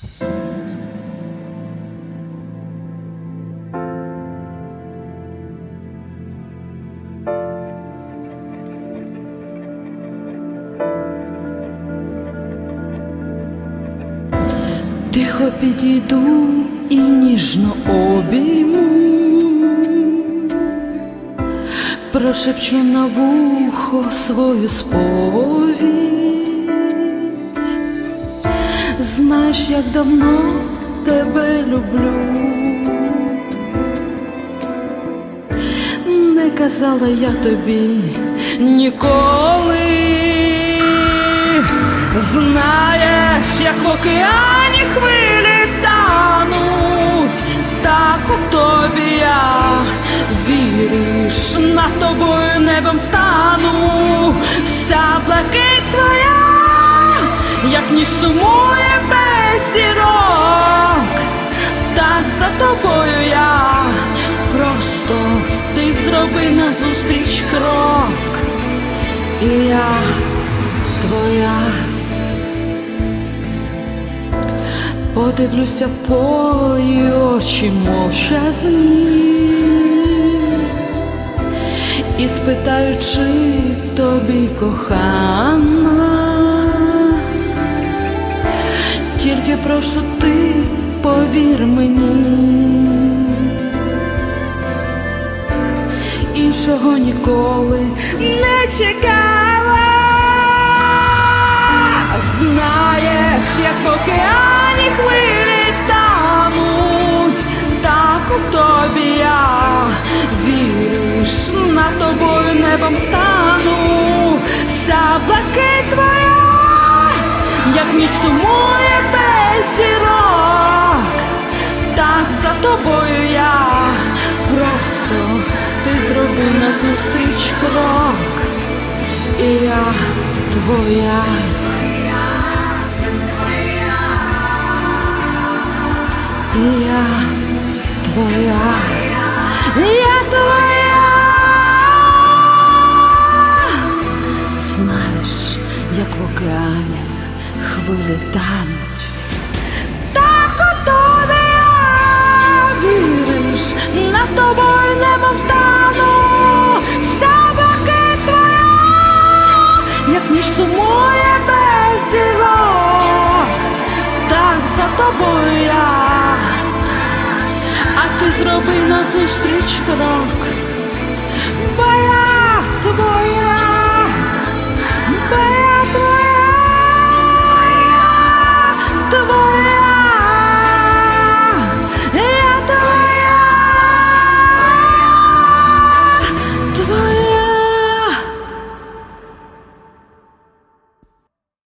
Тихо підійду і ніжно обійму, прошепчу на вухо свою сповідь. Знаєш, як давно тебе люблю. Не казала я тобі ніколи. Знаєш, як в океані хвилі тануть, так у тобі я віриш, над тобою небом стану, як ніж сумує без зірок, так за тобою я. Просто ти зроби назустріч крок, і я твоя. Подивлюся в твої очі мовчазні і спитаю, чи тобі кохана, тільки прошу ти повір мені, іншого ніколи не чекала. Знаєш, як в океані хвилі тануть, так у тобі я віриш, над тобою небом стану, вся блакить твоя, як ніч сумує назустріч крок, і я твоя. Я твоя, я твоя. Знаєш, як в океані хвилі тануть. зроби на зустріч крок, бо я твоя.